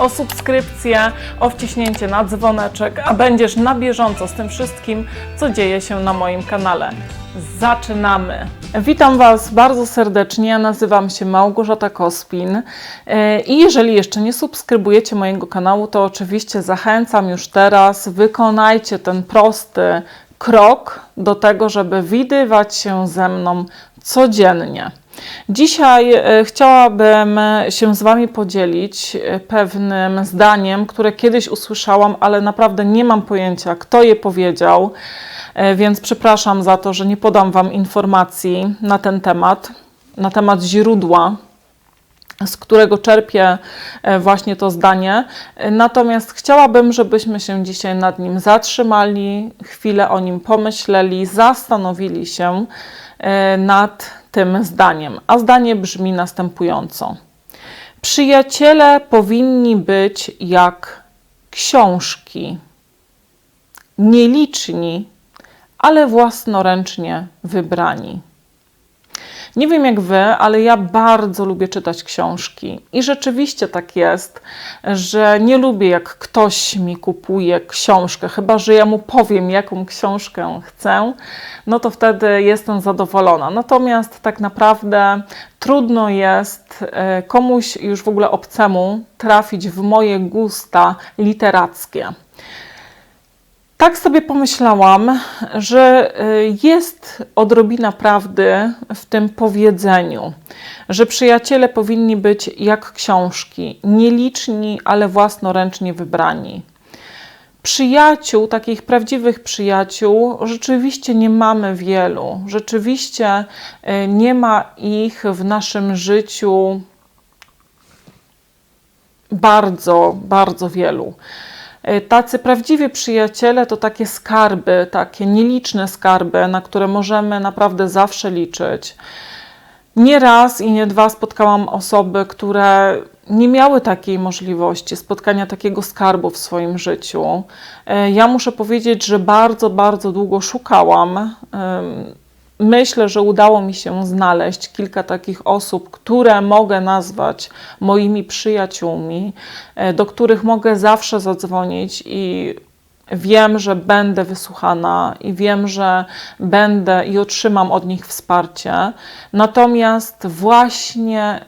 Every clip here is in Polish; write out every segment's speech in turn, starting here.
o subskrypcję, o wciśnięcie na dzwoneczek, a będziesz na bieżąco z tym wszystkim, co dzieje się na moim kanale. Zaczynamy! Witam Was bardzo serdecznie. Ja nazywam się Małgorzata Kospin. E, I jeżeli jeszcze nie subskrybujecie mojego kanału, to oczywiście zachęcam już teraz. Wykonajcie ten prosty krok do tego, żeby widywać się ze mną codziennie. Dzisiaj e, chciałabym się z Wami podzielić e, pewnym zdaniem, które kiedyś usłyszałam, ale naprawdę nie mam pojęcia, kto je powiedział, e, więc przepraszam za to, że nie podam Wam informacji na ten temat, na temat źródła z którego czerpię właśnie to zdanie. Natomiast chciałabym, żebyśmy się dzisiaj nad nim zatrzymali, chwilę o nim pomyśleli, zastanowili się nad tym zdaniem. A zdanie brzmi następująco: Przyjaciele powinni być jak książki, nieliczni, ale własnoręcznie wybrani. Nie wiem jak wy, ale ja bardzo lubię czytać książki. I rzeczywiście tak jest, że nie lubię jak ktoś mi kupuje książkę, chyba że ja mu powiem, jaką książkę chcę, no to wtedy jestem zadowolona. Natomiast tak naprawdę trudno jest e, komuś już w ogóle obcemu trafić w moje gusta literackie. Tak sobie pomyślałam, że y, jest odrobina prawdy w tym powiedzeniu, że przyjaciele powinni być jak książki, nieliczni, ale własnoręcznie wybrani. Przyjaciół, takich prawdziwych przyjaciół, rzeczywiście nie mamy wielu. Rzeczywiście y, nie ma ich w naszym życiu bardzo, bardzo wielu. E, Tacy prawdziwi przyjaciele to takie skarby, takie nieliczne skarby, na które możemy naprawdę zawsze liczyć. Nie raz i nie dwa spotkałam osoby, które nie miały takiej możliwości spotkania takiego skarbu w swoim życiu. E, Ja muszę powiedzieć, że bardzo, bardzo długo szukałam. Myślę, że udało mi się znaleźć kilka takich osób, które mogę nazwać moimi przyjaciółmi, e, do których mogę zawsze zadzwonić i wiem, że będę wysłuchana i wiem, że będę i otrzymam od nich wsparcie. Natomiast właśnie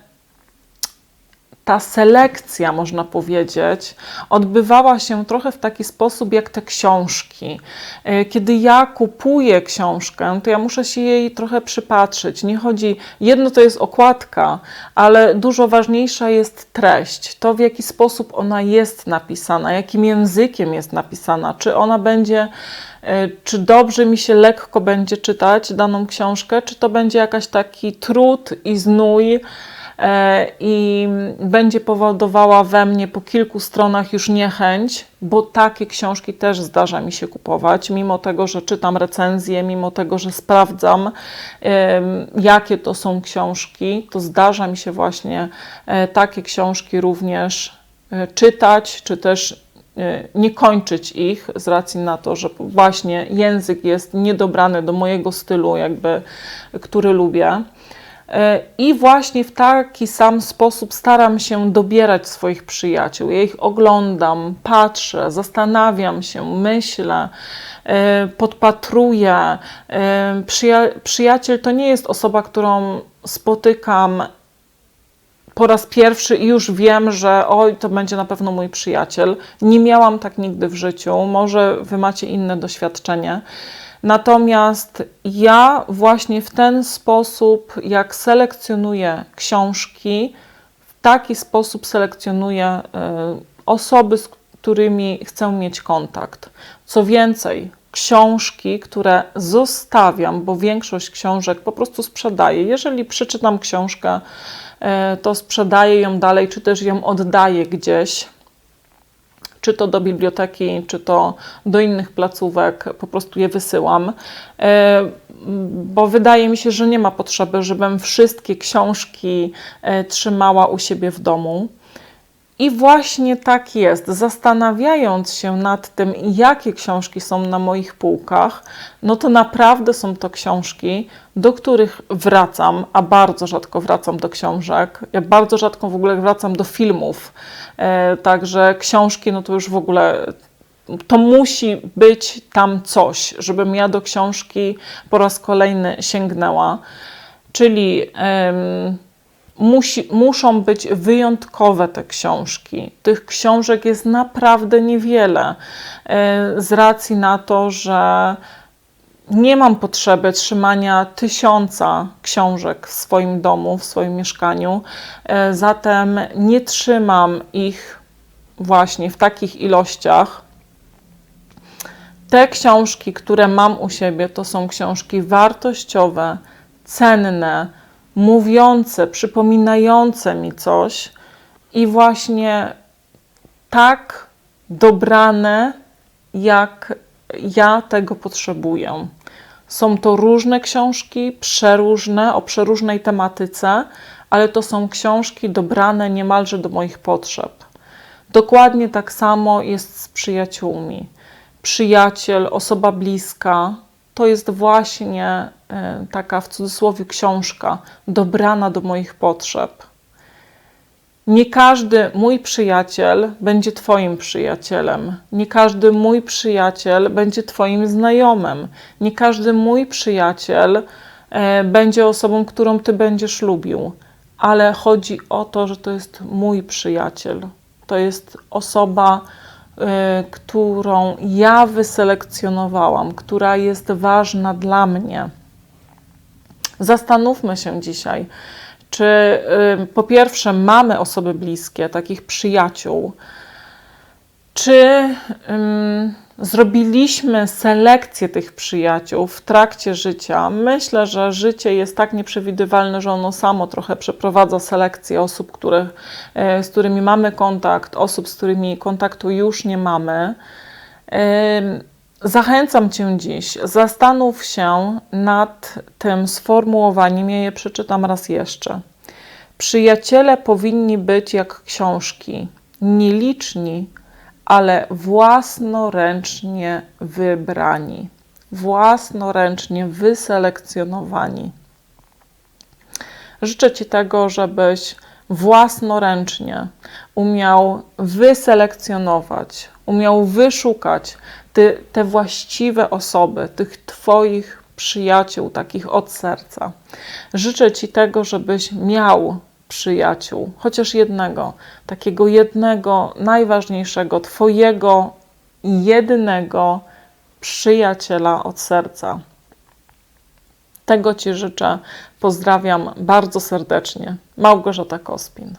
ta selekcja, można powiedzieć, odbywała się trochę w taki sposób jak te książki. E, Kiedy ja kupuję książkę, to ja muszę się jej trochę przypatrzyć. Nie chodzi, jedno to jest okładka, ale dużo ważniejsza jest treść. To, w jaki sposób ona jest napisana, jakim językiem jest napisana, czy ona będzie e, czy dobrze mi się lekko będzie czytać daną książkę, czy to będzie jakiś taki trud i znój, i będzie powodowała we mnie po kilku stronach już niechęć, bo takie książki też zdarza mi się kupować, mimo tego, że czytam recenzje, mimo tego, że sprawdzam, jakie to są książki, to zdarza mi się właśnie e, takie książki również e, czytać, czy też e, nie kończyć ich z racji na to, że właśnie język jest niedobrany do mojego stylu, jakby, który lubię. E, I właśnie w taki sam sposób staram się dobierać swoich przyjaciół. Ja ich oglądam, patrzę, zastanawiam się, myślę, e, podpatruję. E, Przyja przyjaciel to nie jest osoba, którą spotykam po raz pierwszy i już wiem, że oj, to będzie na pewno mój przyjaciel. Nie miałam tak nigdy w życiu, może wy macie inne doświadczenie. Natomiast ja właśnie w ten sposób, jak selekcjonuję książki, w taki sposób selekcjonuję e, osoby, z którymi chcę mieć kontakt. Co więcej, książki, które zostawiam, bo większość książek po prostu sprzedaję. Jeżeli przeczytam książkę, e, to sprzedaję ją dalej, czy też ją oddaję gdzieś czy to do biblioteki, czy to do innych placówek, po prostu je wysyłam, e, bo wydaje mi się, że nie ma potrzeby, żebym wszystkie książki e, trzymała u siebie w domu. I właśnie tak jest. Zastanawiając się nad tym, jakie książki są na moich półkach, no to naprawdę są to książki, do których wracam, a bardzo rzadko wracam do książek. Ja bardzo rzadko w ogóle wracam do filmów. E, także książki, no to już w ogóle to musi być tam coś, żebym ja do książki po raz kolejny sięgnęła. Czyli. em, musi, muszą być wyjątkowe te książki. Tych książek jest naprawdę niewiele, e, z racji na to, że nie mam potrzeby trzymania tysiąca książek w swoim domu, w swoim mieszkaniu, e, zatem nie trzymam ich właśnie w takich ilościach. Te książki, które mam u siebie, to są książki wartościowe, cenne, mówiące, przypominające mi coś i właśnie tak dobrane, jak ja tego potrzebuję. Są to różne książki, przeróżne, o przeróżnej tematyce, ale to są książki dobrane niemalże do moich potrzeb. Dokładnie tak samo jest z przyjaciółmi. Przyjaciel, osoba bliska, to jest właśnie e, taka w cudzysłowie książka dobrana do moich potrzeb. Nie każdy mój przyjaciel będzie Twoim przyjacielem. Nie każdy mój przyjaciel będzie Twoim znajomym. Nie każdy mój przyjaciel e, będzie osobą, którą Ty będziesz lubił. Ale chodzi o to, że to jest mój przyjaciel. To jest osoba, którą ja wyselekcjonowałam, która jest ważna dla mnie. Zastanówmy się dzisiaj, czy y, po pierwsze mamy osoby bliskie, takich przyjaciół, czy zrobiliśmy selekcję tych przyjaciół w trakcie życia? Myślę, że życie jest tak nieprzewidywalne, że ono samo trochę przeprowadza selekcję osób, których, e, z którymi mamy kontakt, osób, z którymi kontaktu już nie mamy. Zachęcam Cię dziś, zastanów się nad tym sformułowaniem, ja je przeczytam raz jeszcze. Przyjaciele powinni być jak książki, nieliczni, ale własnoręcznie wybrani, własnoręcznie wyselekcjonowani. Życzę Ci tego, żebyś własnoręcznie umiał wyselekcjonować, umiał wyszukać ty, te właściwe osoby, tych Twoich przyjaciół, takich od serca. Życzę Ci tego, żebyś miał przyjaciół, chociaż jednego, takiego jednego, najważniejszego, Twojego jedynego przyjaciela od serca. Tego Ci życzę. Pozdrawiam bardzo serdecznie. Małgorzata Kospin.